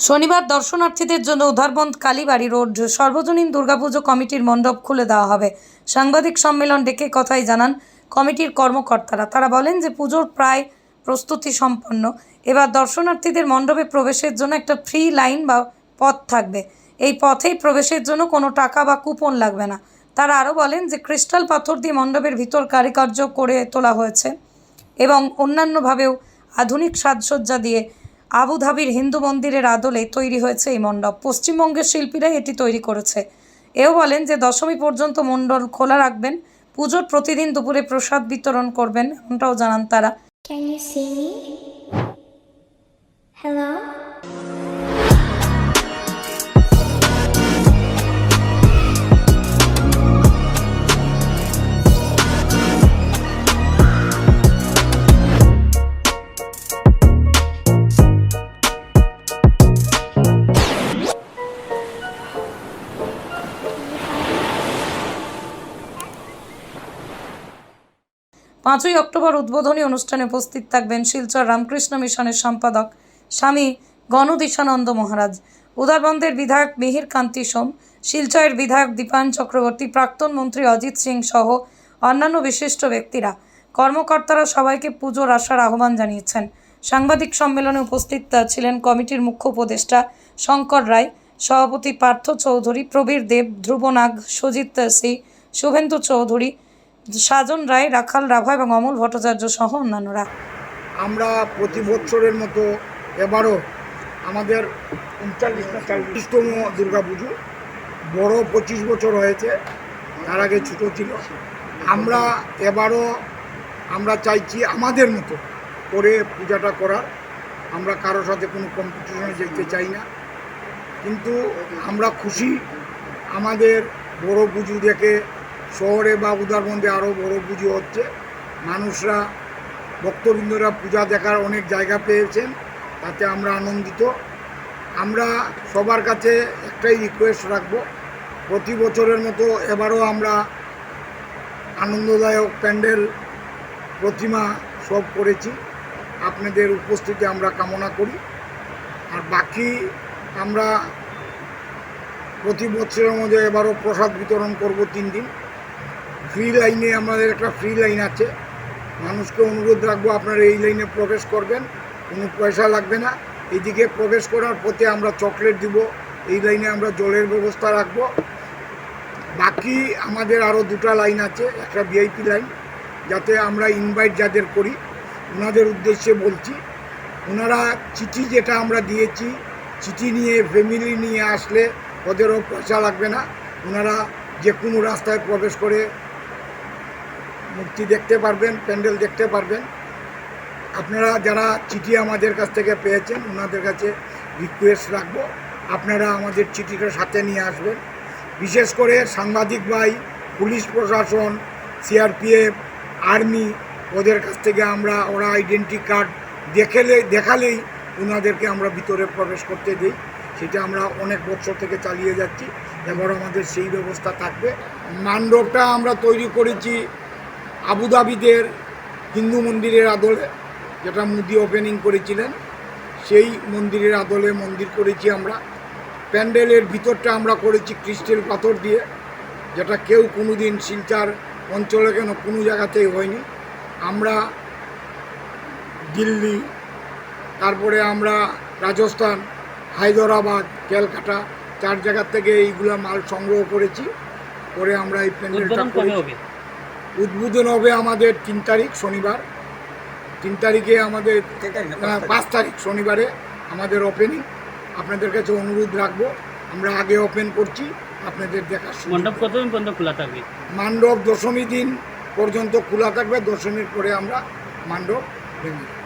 শনিবার দর্শনার্থীদের জন্য উধারবন্দ কালীবাড়ি রোড, সর্বজনীন দুর্গাপুজো কমিটির মণ্ডপ খুলে দেওয়া হবে। সাংবাদিক সম্মেলন ডেকে কথাই জানান কমিটির কর্মকর্তারা। তারা বলেন যে পুজোর প্রায় প্রস্তুতি সম্পন্ন। এবার দর্শনার্থীদের মণ্ডপে প্রবেশের জন্য একটা ফ্রি লাইন বা পথ থাকবে। এই পথেই প্রবেশের জন্য কোনো টাকা বা কুপন লাগবে না। তারা আরও বলেন যে ক্রিস্টাল পাথর দিয়ে মণ্ডপের ভিতর কারিকার্য করে তোলা হয়েছে এবং অন্যান্যভাবেও আধুনিক সাজসজ্জা দিয়ে আবুধাবির হিন্দু মন্দিরের আদলে তৈরি হয়েছে এই মণ্ডপ পশ্চিমবঙ্গের শিল্পীরাই এটি তৈরি করেছে এও বলেন যে দশমী পর্যন্ত মণ্ডল খোলা রাখবেন, পুজোর প্রতিদিন দুপুরে প্রসাদ বিতরণ করবেন, এমনটাও জানান তারা Can you see me? Hello? পাঁচই অক্টোবর উদ্বোধনী অনুষ্ঠানে উপস্থিত থাকবেন শিলচর রামকৃষ্ণ মিশনের সম্পাদক স্বামী গণদিশানন্দ মহারাজ, উদারবন্দের বিধায়ক মিহির কান্তি সোম, শিলচরের বিধায়ক দীপায়ন চক্রবর্তী, প্রাক্তন মন্ত্রী অজিত সিং সহ অন্যান্য বিশিষ্ট ব্যক্তিরা। কর্মকর্তারা সবাইকে পুজোর আসার আহ্বান জানিয়েছেন। সাংবাদিক সম্মেলনে উপস্থিত ছিলেন কমিটির মুখ্য উপদেষ্টা শঙ্কর রায়, সভাপতি পার্থ চৌধুরী, প্রবীর দেব ধ্রুবনাগ সুজিত সি, শুভেন্দু চৌধুরী সাজন রায়, রাখাল রাভা এবং অমল ভট্টাচার্য সহ অন্যান্যরা। আমরা প্রতি বছরের মতো এবারও আমাদের উনচল্লিশ দুর্গা পুজো বড় পঁচিশ বছর হয়েছে, তার আগে ছোটো ছিল। আমরা এবারও আমরা চাইছি আমাদের মতো করে পূজাটা করার। আমরা কারোর সাথে কোনো কম্পিটিশনে যেতে চাই না। কিন্তু আমরা খুশি আমাদের বড় পুজো দেখে শহরে বা উদারবন্দে আরও বড় পুজো হচ্ছে। মানুষরা, ভক্তবৃন্দরা পূজা দেখার অনেক জায়গা পেয়েছেন, তাতে আমরা আনন্দিত। আমরা সবার কাছে একটাই রিকোয়েস্ট রাখব, প্রতি বছরের মতো এবারও আমরা আনন্দদায়ক প্যান্ডেল প্রতিমা সব করেছি। আপনাদের উপস্থিতি আমরা কামনা করি। আর বাকি আমরা প্রতি বছরের মধ্যে এবারও প্রসাদ বিতরণ করব তিন দিন। ফ্রি লাইনে আমাদের একটা ফ্রি লাইন আছে। মানুষকে অনুরোধ রাখব আপনারা এই লাইনে প্রবেশ করবেন, কোনো পয়সা লাগবে না। এদিকে প্রবেশ করার পথে আমরা চকলেট দিব, এই লাইনে আমরা জলের ব্যবস্থা রাখব। বাকি আমাদের আরও দুটা লাইন আছে, একটা ভিআইপি লাইন, যাতে আমরা ইনভাইট যাদের করি, ওনাদের উদ্দেশ্যে বলছি। ওনারা চিঠি যেটা আমরা দিয়েছি, চিঠি নিয়ে, ফ্যামিলি নিয়ে আসলে ওদেরও পয়সা লাগবে না। ওনারা যে কোনো রাস্তায় প্রবেশ করে মূর্তি দেখতে পারবেন, প্যান্ডেল দেখতে পারবেন। আপনারা যারা চিঠি আমাদের কাছ থেকে পেয়েছেন, ওনাদের কাছে রিকোয়েস্ট রাখব। আপনারা আমাদের চিঠিটা সাথে নিয়ে আসবেন। বিশেষ করে সাংবাদিক ভাই, পুলিশ প্রশাসন সিআরপিএফ আর্মি, ওদের কাছ থেকে আমরা ওরা আইডেন্টি কার্ড দেখেলে, দেখালেই ওনাদেরকে আমরা ভিতরে প্রবেশ করতে দিই। সেটা আমরা অনেক বছর থেকে চালিয়ে যাচ্ছি। এবার আমাদের সেই ব্যবস্থা থাকবে। মান্ডবটা আমরা তৈরি করেছি আবুধাবিদের হিন্দু মন্দিরের আদলে যেটা মুদি ওপেনিং করেছিলেন সেই মন্দিরের আদলে মন্দির করেছি আমরা। প্যান্ডেলের ভিতরটা আমরা করেছি ক্রিস্টেল পাথর দিয়ে যেটা কেউ কোনো দিন শিলচার অঞ্চলে কেন কোনো জায়গাতেই হয়নি। আমরা দিল্লি তারপরে আমরা রাজস্থান হায়দরাবাদ ক্যালকাটা চার জায়গার থেকে এইগুলো মাল সংগ্রহ করেছি। করে আমরা এই প্যান্ডেলটা করেছি। উদ্বোধন হবে আমাদের তিন তারিখ শনিবার। তিন তারিখে আমাদের না, পাঁচ তারিখ। শনিবারে আমাদের ওপেনিং আপনাদের কাছে অনুরোধ রাখব আমরা আগে ওপেন করছি আপনাদের দেখা মণ্ডপ কতদিন পর্যন্ত খোলা থাকবে? মান্ডব দশমী দিন পর্যন্ত খোলা থাকবে দশমীর পরে আমরা মান্ডব ভেঙে।